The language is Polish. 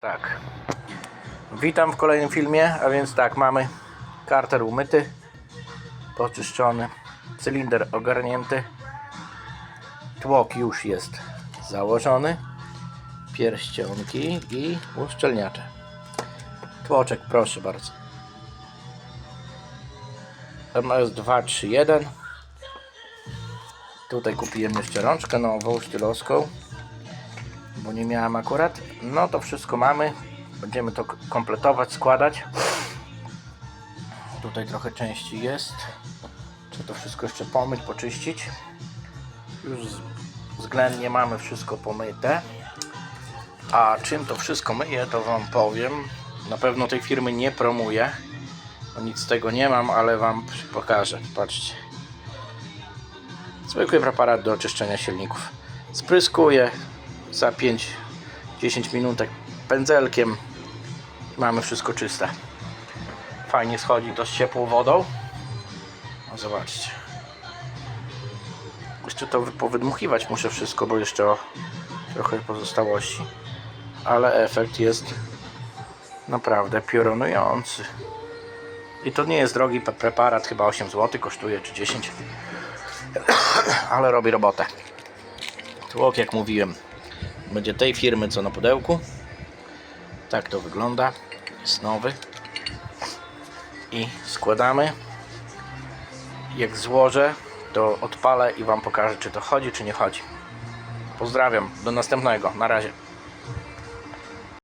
Tak. Witam w kolejnym filmie, a więc tak, mamy karter umyty, poczyszczony, cylinder ogarnięty, tłok już jest założony, pierścionki i uszczelniacze. Tłoczek, proszę bardzo. MS 231. Tutaj kupiłem jeszcze rączkę nową, sztylowską bo nie miałem akurat. No to wszystko mamy. Będziemy to kompletować, składać. Tutaj trochę części jest. Trzeba to wszystko jeszcze pomyć, poczyścić. Już względnie mamy wszystko pomyte. A czym to wszystko myję, to Wam powiem. Na pewno tej firmy nie promuję. Nic z tego nie mam, ale Wam pokażę. Patrzcie. Zwykły preparat do oczyszczenia silników. Spryskuję za 5-10 minutek pędzelkiem. Mamy wszystko czyste. Fajnie schodzi to z ciepłą wodą. No zobaczcie. Jeszcze to wy- powydmuchiwać muszę wszystko, bo jeszcze o trochę pozostałości. Ale efekt jest naprawdę piorunujący. I to nie jest drogi preparat, chyba 8 zł kosztuje, czy 10. Ale robi robotę. Tłok, jak mówiłem, będzie tej firmy, co na pudełku. Tak to wygląda. Jest nowy. I składamy. Jak złożę, to odpalę i Wam pokażę, czy to chodzi, czy nie chodzi. Pozdrawiam. Do następnego. Na razie.